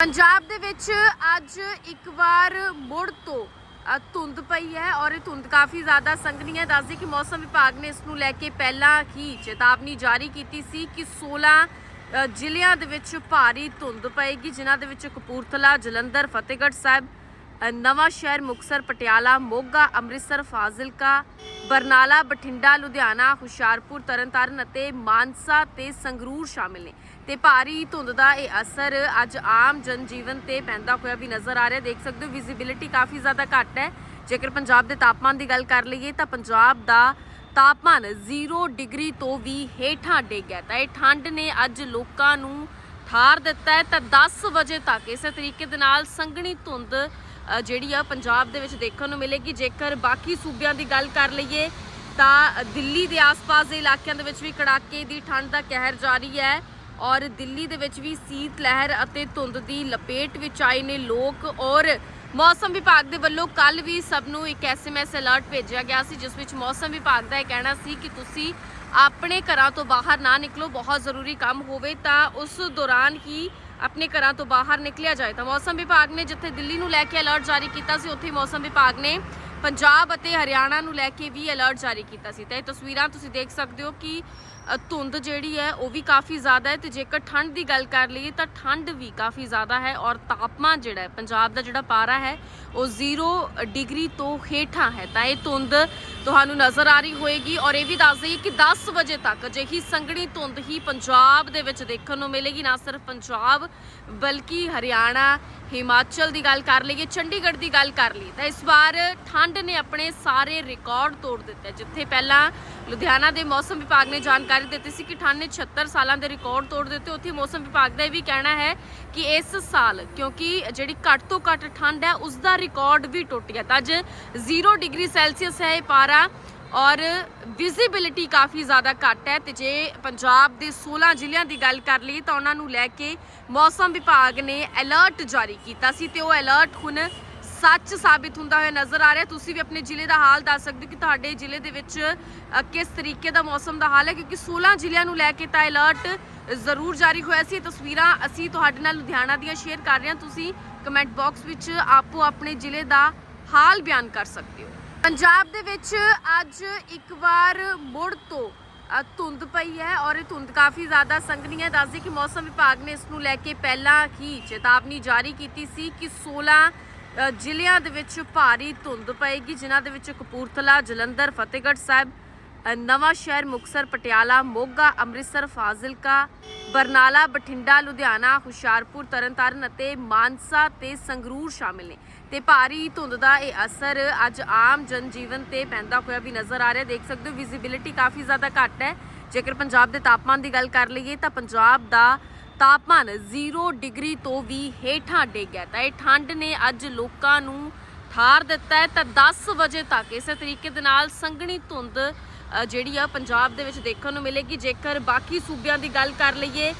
ਪੰਜਾਬ ਦੇ ਵਿੱਚ ਅੱਜ ਇੱਕ ਵਾਰ ਮੁੜ ਤੋਂ ਧੁੰਦ ਪਈ ਹੈ ਔਰ ਇਹ ਧੁੰਦ ਕਾਫੀ ਜ਼ਿਆਦਾ ਸੰਘਣੀ ਹੈ। ਦੱਸਦੇ ਕਿ ਮੌਸਮ ਵਿਭਾਗ ਨੇ ਇਸ ਨੂੰ ਲੈ ਕੇ ਪਹਿਲਾਂ ਹੀ ਚੇਤਾਵਨੀ ਜਾਰੀ ਕੀਤੀ ਸੀ ਕਿ 16 ਜ਼ਿਲ੍ਹਿਆਂ ਦੇ ਵਿੱਚ ਭਾਰੀ ਧੁੰਦ ਪਏਗੀ, ਜਿਨ੍ਹਾਂ ਦੇ ਵਿੱਚ ਕਪੂਰਥਲਾ, ਜਲੰਧਰ, ਫਤਿਹਗੜ੍ਹ ਸਾਹਿਬ ਨਵਾਂ ਸ਼ਹਿਰ ਮੁਕਸਰ, ਪਟਿਆਲਾ, ਮੋਗਾ, ਅੰਮ੍ਰਿਤਸਰ, ਫਾਜ਼ਿਲਕਾ, ਬਰਨਾਲਾ, ਬਠਿੰਡਾ, ਲੁਧਿਆਣਾ, ਹੁਸ਼ਿਆਰਪੁਰ, ਤਰਨਤਾਰਨ ਅਤੇ ਮਾਨਸਾ ਤੇ ਸੰਗਰੂਰ ਸ਼ਾਮਿਲ ਨੇ। ਤੇ ਭਾਰੀ ਧੁੰਦ ਦਾ ਇਹ ਅਸਰ ਅੱਜ ਆਮ ਜਨਜੀਵਨ ਤੇ ਪੈਂਦਾ ਹੋਇਆ ਵੀ ਨਜ਼ਰ ਆ ਰਿਹਾ। ਦੇਖ ਸਕਦੇ ਹੋ ਵਿਜ਼ਿਬਿਲਿਟੀ ਕਾਫੀ ਜ਼ਿਆਦਾ ਘੱਟ ਹੈ। ਜੇਕਰ ਪੰਜਾਬ ਦੇ ਤਾਪਮਾਨ ਦੀ ਗੱਲ ਕਰ ਲਈਏ, ਤਾਂ ਪੰਜਾਬ ਦਾ ਤਾਪਮਾਨ 0 ਡਿਗਰੀ ਤੋਂ ਵੀ ਹੇਠਾਂ ਡਿੱਗ ਗਿਆ ਤਾਂ ਇਹ ਠੰਡ ਨੇ ਅੱਜ ਲੋਕਾਂ ਨੂੰ ਠਾਰ ਦਿੱਤਾ ਹੈ। ਤਾਂ 10 ਵਜੇ ਤੱਕ ਇਸੇ ਤਰੀਕੇ ਦੇ ਨਾਲ ਸੰਘਣੀ ਧੁੰਦ ਜਿਹੜੀ ਆ ਪੰਜਾਬ ਦੇ ਵਿੱਚ ਦੇਖਣ ਨੂੰ ਮਿਲੇਗੀ। ਜੇਕਰ ਬਾਕੀ ਸੂਬਿਆਂ ਦੀ ਗੱਲ ਕਰ ਲਈਏ, ਤਾਂ ਦਿੱਲੀ ਦੇ ਆਸ-ਪਾਸ ਦੇ ਇਲਾਕਿਆਂ ਦੇ ਵਿੱਚ ਵੀ ਕੜਾਕੇ ਦੀ ਠੰਡ ਦਾ ਕਹਿਰ ਜਾਰੀ ਹੈ ਔਰ ਦਿੱਲੀ ਦੇ ਵਿੱਚ ਵੀ ਸੀਤ ਲਹਿਰ ਅਤੇ ਧੁੰਦ ਦੀ ਲਪੇਟ ਵਿੱਚ ਆਏ ਨੇ ਲੋਕ ਔਰ ਮੌਸਮ ਵਿਭਾਗ ਦੇ ਵੱਲੋਂ ਕੱਲ ਵੀ ਸਭ ਨੂੰ ਇੱਕ ਐਸਐਮਐਸ ਅਲਰਟ ਭੇਜਿਆ ਗਿਆ ਸੀ, ਜਿਸ ਵਿੱਚ ਮੌਸਮ ਵਿਭਾਗ ਦਾ ਇਹ ਕਹਿਣਾ ਸੀ ਕਿ ਤੁਸੀਂ ਆਪਣੇ ਘਰਾਂ ਤੋਂ ਬਾਹਰ ਨਾ ਨਿਕਲੋ, ਬਹੁਤ ਜ਼ਰੂਰੀ ਕੰਮ ਹੋਵੇ ਤਾਂ ਉਸ ਦੌਰਾਨ ਹੀ ਆਪਣੇ ਘਰਾਂ ਤੋਂ ਬਾਹਰ ਨਿਕਲਿਆ ਜਾਏ ਤਾਂ ਮੌਸਮ ਵਿਭਾਗ ਨੇ ਜਿੱਥੇ ਦਿੱਲੀ ਨੂੰ ਲੈ ਕੇ ਅਲਰਟ ਜਾਰੀ ਕੀਤਾ ਸੀ, ਉੱਥੇ ਮੌਸਮ ਵਿਭਾਗ ਨੇ ਪੰਜਾਬ ਅਤੇ ਹਰਿਆਣਾ ਨੂੰ ਲੈ ਕੇ ਵੀ ਅਲਰਟ ਜਾਰੀ ਕੀਤਾ ਸੀ। ਤਾਂ ਇਹ ਤਸਵੀਰਾਂ ਤੁਸੀਂ ਦੇਖ ਸਕਦੇ ਹੋ ਕਿ ਧੁੰਦ ਜਿਹੜੀ ਹੈ, ਉਹ ਵੀ ਕਾਫੀ ਜ਼ਿਆਦਾ ਹੈ ਤੇ ਜੇਕਰ ਠੰਡ ਦੀ ਗੱਲ ਕਰ ਲਈਏ ਤਾਂ ਠੰਡ ਵੀ ਕਾਫੀ ਜ਼ਿਆਦਾ ਹੈ ਔਰ ਤਾਪਮਾਨ ਜਿਹੜਾ ਹੈ, ਪੰਜਾਬ ਦਾ ਜਿਹੜਾ ਪਾਰਾ ਹੈ, ਉਹ 0 ਡਿਗਰੀ ਤੋਂ ਹੇਠਾਂ ਹੈ। ਤਾਂ ਇਹ ਧੁੰਦ ਤੁਹਾਨੂੰ ਨਜ਼ਰ ਆ ਰਹੀ ਹੋਏਗੀ ਔਰ ਇਹ ਵੀ ਦੱਸ ਦਈਏ ਕਿ 10 ਵਜੇ ਤੱਕ ਅਜਿਹੀ ਸੰਘਣੀ ਧੁੰਦ ਹੀ ਪੰਜਾਬ ਦੇ ਵਿੱਚ ਦੇਖਣ ਨੂੰ ਮਿਲੇਗੀ, ਨਾ ਸਿਰਫ ਪੰਜਾਬ ਬਲਕਿ ਹਰਿਆਣਾ, ਹਿਮਾਚਲ ਦੀ ਗੱਲ ਕਰ ਲਈਏ, ਚੰਡੀਗੜ੍ਹ ਦੀ ਗੱਲ ਕਰ ਲਈ ਤਾਂ ਇਸ ਵਾਰ ਠੰਡ ਨੇ ਆਪਣੇ ਸਾਰੇ ਰਿਕਾਰਡ ਤੋੜ ਦਿੱਤੇ। ਜਿੱਥੇ ਪਹਿਲਾਂ ਲੁਧਿਆਣਾ ਦੇ ਮੌਸਮ ਵਿਭਾਗ ਨੇ ਜਾਣਕਾਰੀ ਦਿੱਤੀ ਸੀ ਕਿ ਠੰਡ ਨੇ 76 ਸਾਲਾਂ ਦੇ ਰਿਕਾਰਡ ਤੋੜ ਦਿੱਤੇ। ਉੱਥੇ ਮੌਸਮ ਵਿਭਾਗ ਦਾ ਇਹ ਵੀ ਕਹਿਣਾ ਹੈ ਕਿ ਇਸ ਸਾਲ, ਕਿਉਂਕਿ ਜਿਹੜੀ ਘੱਟ ਤੋਂ ਘੱਟ ਠੰਡ ਹੈ ਉਸ ਦਾ ਰਿਕਾਰਡ ਵੀ ਟੁੱਟ ਗਿਆ। ਤਾਂ ਅੱਜ 0 ਡਿਗਰੀ ਸੈਲਸੀਅਸ ਹੈ ਇਹ ਪਾਰਾ। ਔਰ ਵਿਜ਼ਿਬਿਲਿਟੀ ਕਾਫੀ ਜ਼ਿਆਦਾ ਘੱਟ ਹੈ ਤੇ ਜੇ ਪੰਜਾਬ ਦੇ 16 ਜ਼ਿਲ੍ਹਿਆਂ ਦੀ ਗੱਲ ਕਰ ਲਈਏ ਤਾਂ ਉਹਨਾਂ ਨੂੰ ਲੈ ਕੇ ਮੌਸਮ ਵਿਭਾਗ ਨੇ ਅਲਰਟ ਜਾਰੀ ਕੀਤਾ ਸੀ ਤੇ ਉਹ ਅਲਰਟ ਹੁਣ ਸੱਚ ਸਾਬਿਤ ਹੁੰਦਾ ਹੋਇਆ ਨਜ਼ਰ ਆ ਰਿਹਾ। ਤੁਸੀਂ ਵੀ ਆਪਣੇ ਜ਼ਿਲ੍ਹੇ ਦਾ ਹਾਲ ਦੱਸ ਸਕਦੇ ਹੋ ਕਿ ਤੁਹਾਡੇ ਜ਼ਿਲ੍ਹੇ ਦੇ ਵਿੱਚ ਕਿਸ ਤਰੀਕੇ ਦਾ ਮੌਸਮ ਦਾ ਹਾਲ ਹੈ? ਕਿਉਂਕਿ 16 ਜ਼ਿਲ੍ਹਿਆਂ ਨੂੰ ਲੈ ਕੇ ਤਾਂ ਅਲਰਟ ਜ਼ਰੂਰ ਜਾਰੀ ਹੋਇਆ ਸੀ। ਇਹ ਤਸਵੀਰਾਂ ਅਸੀਂ ਤੁਹਾਡੇ ਨਾਲ ਲੁਧਿਆਣਾ ਦੀਆਂ ਸ਼ੇਅਰ ਕਰ ਰਹੇ ਹਾਂ। ਤੁਸੀਂ ਕਮੈਂਟ ਬਾਕਸ ਵਿੱਚ ਆਪੋ ਆਪਣੇ ਜ਼ਿਲ੍ਹੇ ਦਾ ਹਾਲ ਬਿਆਨ ਕਰ ਸਕਦੇ ਹੋ। ਪੰਜਾਬ ਦੇ ਵਿੱਚ ਅੱਜ ਇੱਕ ਵਾਰ ਮੁੜ ਤੋਂ ਧੁੰਦ ਪਈ ਹੈ ਔਰ ਇਹ ਧੁੰਦ ਕਾਫੀ ਜ਼ਿਆਦਾ ਸੰਘਣੀ ਹੈ। ਦੱਸਦੇ ਕਿ ਮੌਸਮ ਵਿਭਾਗ ਨੇ ਇਸ ਨੂੰ ਲੈ ਕੇ ਪਹਿਲਾਂ ਹੀ ਚੇਤਾਵਨੀ ਜਾਰੀ ਕੀਤੀ ਸੀ ਕਿ 16 ਜ਼ਿਲ੍ਹਿਆਂ ਦੇ ਵਿੱਚ ਭਾਰੀ ਧੁੰਦ ਪਏਗੀ, ਜਿਨ੍ਹਾਂ ਦੇ ਵਿੱਚ ਕਪੂਰਥਲਾ, ਜਲੰਧਰ, ਫਤਿਹਗੜ੍ਹ ਸਾਹਿਬ ਨਵਾਂ ਸ਼ਹਿਰ ਮੁਕਸਰ, ਪਟਿਆਲਾ, ਮੋਗਾ, ਅੰਮ੍ਰਿਤਸਰ, ਫਾਜ਼ਿਲਕਾ, ਬਰਨਾਲਾ, ਬਠਿੰਡਾ, ਲੁਧਿਆਣਾ, ਹੁਸ਼ਿਆਰਪੁਰ, ਤਰਨਤਾਰਨ ਅਤੇ ਮਾਨਸਾ ਤੇ ਸੰਗਰੂਰ ਸ਼ਾਮਿਲ ਨੇ। ਤੇ ਭਾਰੀ ਧੁੰਦ ਦਾ ਇਹ ਅਸਰ ਅੱਜ ਆਮ ਜਨਜੀਵਨ ਤੇ ਪੈਂਦਾ ਹੋਇਆ ਵੀ ਨਜ਼ਰ ਆ ਰਿਹਾ। ਦੇਖ ਸਕਦੇ ਹੋ ਵਿਜ਼ਿਬਿਲਿਟੀ ਕਾਫੀ ਜ਼ਿਆਦਾ ਘੱਟ ਹੈ। ਜੇਕਰ ਪੰਜਾਬ ਦੇ ਤਾਪਮਾਨ ਦੀ ਗੱਲ ਕਰ ਲਈਏ, ਤਾਂ ਪੰਜਾਬ ਦਾ ਤਾਪਮਾਨ 0 ਡਿਗਰੀ ਤੋਂ ਵੀ ਹੇਠਾਂ ਡਿੱਗ ਗਿਆ ਤਾਂ ਇਹ ਠੰਡ ਨੇ ਅੱਜ ਲੋਕਾਂ ਨੂੰ ਠਾਰ ਦਿੱਤਾ ਹੈ। ਤਾਂ 10 ਵਜੇ ਤੱਕ ਇਸੇ ਤਰੀਕੇ ਦੇ ਨਾਲ ਸੰਘਣੀ ਧੁੰਦ ਜਿਹੜੀ ਆ ਪੰਜਾਬ ਦੇ ਵਿੱਚ ਦੇਖਣ ਨੂੰ ਮਿਲੇਗੀ। ਜੇਕਰ ਬਾਕੀ ਸੂਬਿਆਂ ਦੀ ਗੱਲ ਕਰ ਲਈਏ,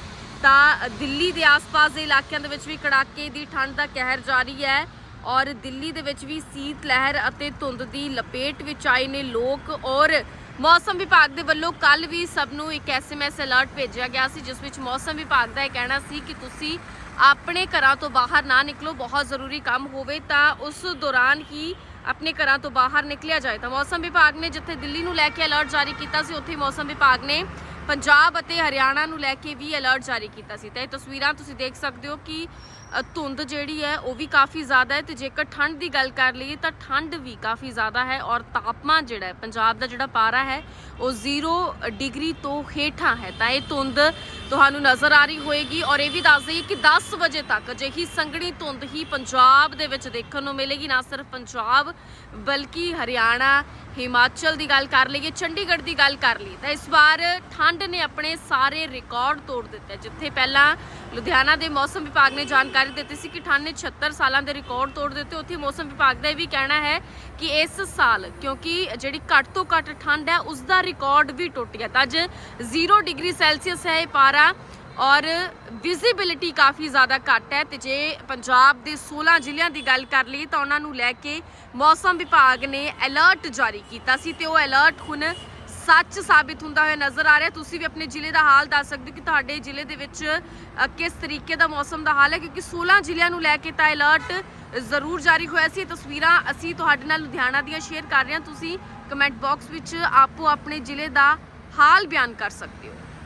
ਤਾਂ ਦਿੱਲੀ ਦੇ ਆਸ-ਪਾਸ ਦੇ ਇਲਾਕਿਆਂ ਦੇ ਵਿੱਚ ਵੀ ਕੜਾਕੇ ਦੀ ਠੰਡ ਦਾ ਕਹਿਰ ਜਾਰੀ ਹੈ ਔਰ ਦਿੱਲੀ ਦੇ ਵਿੱਚ ਵੀ ਸੀਤ ਲਹਿਰ ਅਤੇ ਧੁੰਦ ਦੀ ਲਪੇਟ ਵਿੱਚ ਆਏ ਨੇ ਲੋਕ ਔਰ ਮੌਸਮ ਵਿਭਾਗ ਦੇ ਵੱਲੋਂ ਕੱਲ ਵੀ ਸਭ ਨੂੰ ਇੱਕ ਐਸਐਮਐਸ ਅਲਰਟ ਭੇਜਿਆ ਗਿਆ ਸੀ, ਜਿਸ ਵਿੱਚ ਮੌਸਮ ਵਿਭਾਗ ਦਾ ਇਹ ਕਹਿਣਾ ਸੀ ਕਿ ਤੁਸੀਂ ਆਪਣੇ ਘਰਾਂ ਤੋਂ ਬਾਹਰ ਨਾ ਨਿਕਲੋ, ਬਹੁਤ ਜ਼ਰੂਰੀ ਕੰਮ ਹੋਵੇ ਤਾਂ ਉਸ ਦੌਰਾਨ ਹੀ ਆਪਣੇ ਘਰਾਂ ਤੋਂ ਬਾਹਰ ਨਿਕਲਿਆ ਜਾਏ ਤਾਂ ਮੌਸਮ ਵਿਭਾਗ ਨੇ ਜਿੱਥੇ ਦਿੱਲੀ ਨੂੰ ਲੈ ਕੇ ਅਲਰਟ ਜਾਰੀ ਕੀਤਾ ਸੀ, ਉੱਥੇ ਮੌਸਮ ਵਿਭਾਗ ਨੇ ਪੰਜਾਬ ਅਤੇ ਹਰਿਆਣਾ ਨੂੰ ਲੈ ਕੇ ਵੀ ਅਲਰਟ ਜਾਰੀ ਕੀਤਾ ਸੀ। ਤਾਂ ਇਹ ਤਸਵੀਰਾਂ ਤੁਸੀਂ ਦੇਖ ਸਕਦੇ ਹੋ ਕਿ ਧੁੰਦ ਜਿਹੜੀ ਹੈ, ਉਹ ਵੀ ਕਾਫੀ ਜ਼ਿਆਦਾ ਹੈ ਤੇ ਜੇਕਰ ਠੰਡ ਦੀ ਗੱਲ ਕਰ ਲਈਏ ਤਾਂ ਠੰਡ ਵੀ ਕਾਫੀ ਜ਼ਿਆਦਾ ਹੈ ਔਰ ਤਾਪਮਾਨ ਜਿਹੜਾ ਹੈ, ਪੰਜਾਬ ਦਾ ਜਿਹੜਾ ਪਾਰਾ ਹੈ, ਉਹ 0 ਡਿਗਰੀ ਤੋਂ ਹੇਠਾਂ ਹੈ। ਤਾਂ ਇਹ ਧੁੰਦ ਤੁਹਾਨੂੰ ਨਜ਼ਰ ਆ ਰਹੀ ਹੋਏਗੀ ਔਰ ਇਹ ਵੀ ਦੱਸ ਦਈਏ ਕਿ 10 ਵਜੇ ਤੱਕ ਅਜਿਹੀ ਸੰਘਣੀ ਧੁੰਦ ਹੀ ਪੰਜਾਬ ਦੇ ਵਿੱਚ ਦੇਖਣ ਨੂੰ ਮਿਲੇਗੀ, ਨਾ ਸਿਰਫ ਪੰਜਾਬ, ਬਲਕਿ ਹਰਿਆਣਾ, ਹਿਮਾਚਲ ਦੀ ਗੱਲ ਕਰ ਲਈਏ, ਚੰਡੀਗੜ੍ਹ ਦੀ ਗੱਲ ਕਰ ਲਈ ਤਾਂ ਇਸ ਵਾਰ ਠੰਡ ਨੇ ਆਪਣੇ ਸਾਰੇ ਰਿਕਾਰਡ ਤੋੜ ਦਿੱਤੇ। ਜਿੱਥੇ ਪਹਿਲਾਂ ਲੁਧਿਆਣਾ ਦੇ ਮੌਸਮ ਵਿਭਾਗ ਨੇ ਜਾਣਕਾਰੀ ਦਿੱਤੀ ਸੀ ਕਿ ਠੰਡ ਨੇ 76 ਸਾਲਾਂ ਦੇ ਰਿਕਾਰਡ ਤੋੜ ਦਿੱਤੇ। ਉੱਥੇ ਮੌਸਮ ਵਿਭਾਗ ਦਾ ਇਹ ਵੀ ਕਹਿਣਾ ਹੈ ਕਿ ਇਸ ਸਾਲ, ਕਿਉਂਕਿ ਜਿਹੜੀ ਘੱਟ ਤੋਂ ਘੱਟ ਠੰਡ ਹੈ ਉਸ ਦਾ ਰਿਕਾਰਡ ਵੀ ਟੁੱਟ ਗਿਆ। ਤਾਂ ਅੱਜ 0 ਡਿਗਰੀ ਸੈਲਸੀਅਸ ਹੈ ਇਹ ਪਾਰਾ ਔਰ ਵਿਜ਼ਿਬਿਲਿਟੀ ਕਾਫੀ ਜ਼ਿਆਦਾ ਘੱਟ ਹੈ ਤੇ ਜੇ ਪੰਜਾਬ ਦੇ 16 ਜ਼ਿਲ੍ਹਿਆਂ ਦੀ ਗੱਲ ਕਰ ਲਈ ਤਾਂ ਉਹਨਾਂ ਨੂੰ ਲੈ ਕੇ ਮੌਸਮ ਵਿਭਾਗ ਨੇ ਅਲਰਟ ਜਾਰੀ ਕੀਤਾ ਸੀ ਤੇ ਉਹ ਅਲਰਟ ਹੁਣ ਸੱਚ ਸਾਬਿਤ ਹੁੰਦਾ ਹੋਇਆ ਨਜ਼ਰ ਆ ਰਿਹਾ। ਤੁਸੀਂ ਵੀ ਆਪਣੇ ਜ਼ਿਲ੍ਹੇ ਦਾ ਹਾਲ ਦੱਸ ਸਕਦੇ ਹੋ ਕਿ ਤੁਹਾਡੇ ਜ਼ਿਲ੍ਹੇ ਦੇ ਵਿੱਚ ਕਿਸ ਤਰੀਕੇ ਦਾ ਮੌਸਮ ਦਾ ਹਾਲ ਹੈ? ਕਿਉਂਕਿ 16 ਜ਼ਿਲ੍ਹਿਆਂ ਨੂੰ ਲੈ ਕੇ ਤਾਂ ਅਲਰਟ ਜ਼ਰੂਰ ਜਾਰੀ ਹੋਇਆ ਸੀ। ਇਹ ਤਸਵੀਰਾਂ ਅਸੀਂ ਤੁਹਾਡੇ ਨਾਲ ਲੁਧਿਆਣਾ ਦੀਆਂ ਸ਼ੇਅਰ ਕਰ ਰਹੇ ਹਾਂ। ਤੁਸੀਂ ਕਮੈਂਟ ਬਾਕਸ ਵਿੱਚ ਆਪੋ ਆਪਣੇ ਜ਼ਿਲ੍ਹੇ ਦਾ ਹਾਲ ਬਿਆਨ ਕਰ ਸਕਦੇ ਹੋ।